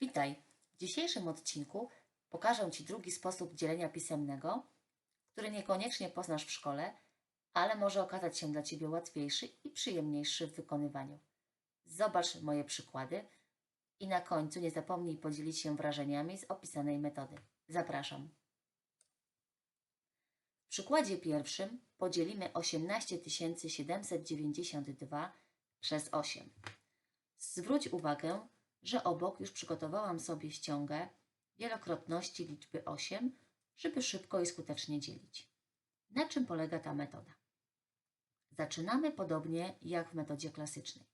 Witaj! W dzisiejszym odcinku pokażę Ci drugi sposób dzielenia pisemnego, który niekoniecznie poznasz w szkole, ale może okazać się dla Ciebie łatwiejszy i przyjemniejszy w wykonywaniu. Zobacz moje przykłady i na końcu nie zapomnij podzielić się wrażeniami z opisanej metody. Zapraszam. W przykładzie pierwszym podzielimy 18 792 przez 8. Zwróć uwagę, że obok już przygotowałam sobie ściągę wielokrotności liczby 8, żeby szybko i skutecznie dzielić. Na czym polega ta metoda? Zaczynamy podobnie jak w metodzie klasycznej,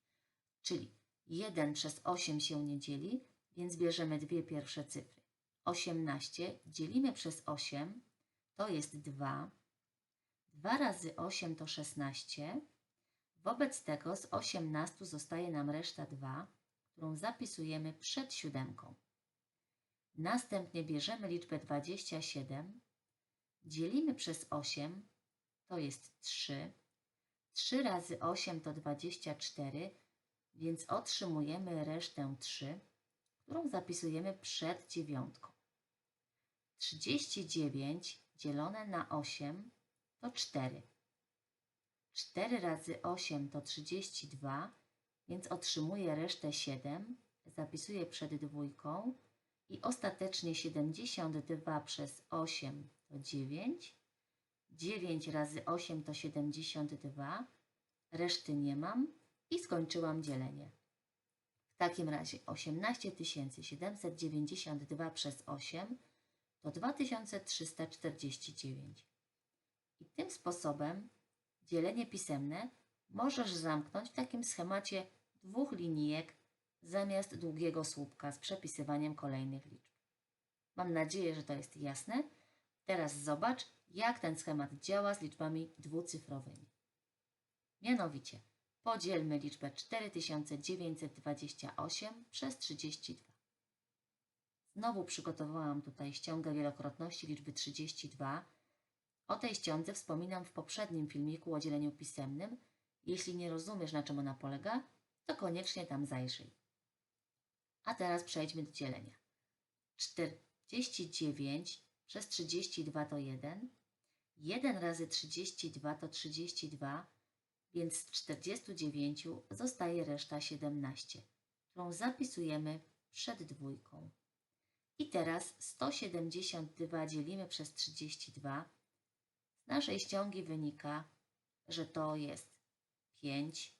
czyli 1 przez 8 się nie dzieli, więc bierzemy dwie pierwsze cyfry. 18 dzielimy przez 8, to jest 2. 2 razy 8 to 16. Wobec tego z 18 zostaje nam reszta 2, którą zapisujemy przed siódemką. Następnie bierzemy liczbę 27, dzielimy przez 8, to jest 3. 3 razy 8 to 24, więc otrzymujemy resztę 3, którą zapisujemy przed dziewiątką. 39 dzielone na 8 to 4. 4 razy 8 to 32, więc otrzymuję resztę 7, zapisuję przed dwójką i ostatecznie 72 przez 8 to 9. 9 razy 8 to 72, reszty nie mam i skończyłam dzielenie. W takim razie 18 792 przez 8 to 2349. I tym sposobem dzielenie pisemne możesz zamknąć w takim schemacie dwóch linijek zamiast długiego słupka z przepisywaniem kolejnych liczb. Mam nadzieję, że to jest jasne. Teraz zobacz, jak ten schemat działa z liczbami dwucyfrowymi. Mianowicie podzielmy liczbę 4928 przez 32. Znowu przygotowałam tutaj ściągę wielokrotności liczby 32. O tej ściądze wspominam w poprzednim filmiku o dzieleniu pisemnym. Jeśli nie rozumiesz, na czym ona polega, to koniecznie tam zajrzyj. A teraz przejdźmy do dzielenia. 49 przez 32 to 1. 1 razy 32 to 32, więc z 49 zostaje reszta 17, którą zapisujemy przed dwójką. I teraz 172 dzielimy przez 32. Z naszej ściągi wynika, że to jest 5.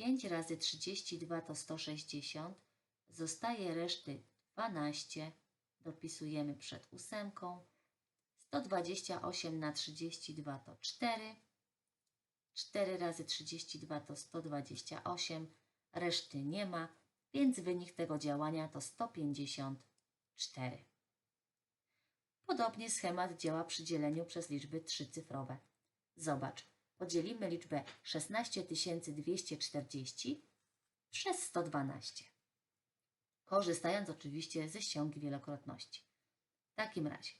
5 razy 32 to 160. Zostaje reszty 12. Dopisujemy przed ósemką. 128 na 32 to 4. 4 razy 32 to 128. Reszty nie ma, więc wynik tego działania to 154. Podobnie schemat działa przy dzieleniu przez liczby trzycyfrowe. Zobacz, podzielimy liczbę 16240 przez 112, korzystając oczywiście ze ściągi wielokrotności. W takim razie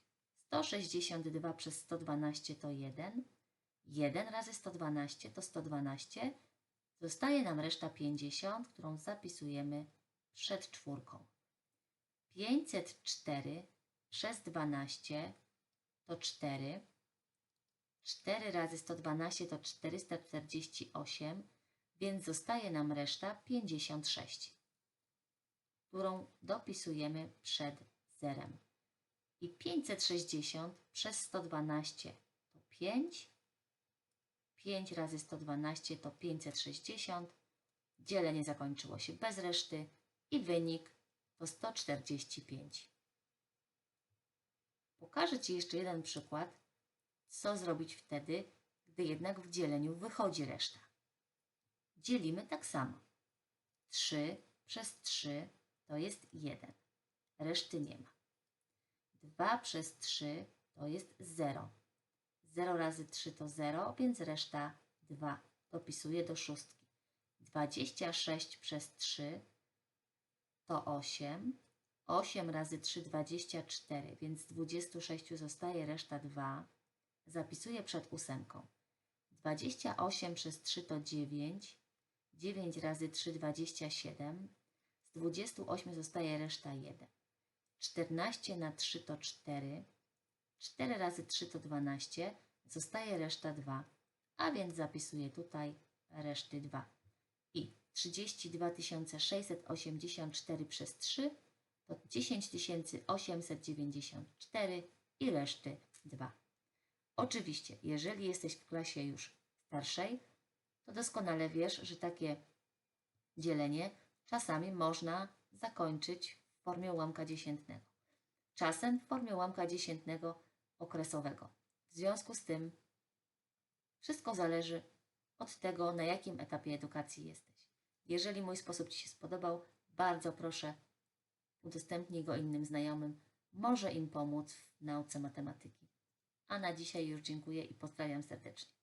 162 przez 112 to 1, 1 razy 112 to 112, zostaje nam reszta 50, którą zapisujemy przed czwórką. 504 przez 12 to 4, 4 razy 112 to 448, więc zostaje nam reszta 56, którą dopisujemy przed zerem. I 560 przez 112 to 5, 5 razy 112 to 560, dzielenie zakończyło się bez reszty i wynik to 145. Pokażę Ci jeszcze jeden przykład, co zrobić wtedy, gdy jednak w dzieleniu wychodzi reszta. Dzielimy tak samo. 3 przez 3 to jest 1. Reszty nie ma. 2 przez 3 to jest 0. 0 razy 3 to 0, więc reszta 2. Dopisuję do szóstki. 26 przez 3 to 8. 8 razy 3 24, więc z 26 zostaje reszta 2. Zapisuję przed ósemką. 28 przez 3 to 9. 9 razy 3 27. Z 28 zostaje reszta 1. 14 na 3 to 4. 4 razy 3 to 12. Zostaje reszta 2. A więc zapisuję tutaj reszty 2. I 32 684 przez 3 to 10 894 i reszty 2. Oczywiście, jeżeli jesteś w klasie już starszej, to doskonale wiesz, że takie dzielenie czasami można zakończyć w formie ułamka dziesiętnego. Czasem w formie ułamka dziesiętnego okresowego. W związku z tym wszystko zależy od tego, na jakim etapie edukacji jesteś. Jeżeli mój sposób Ci się spodobał, bardzo proszę, udostępnij go innym znajomym. Może im pomóc w nauce matematyki. A na dzisiaj już dziękuję i pozdrawiam serdecznie.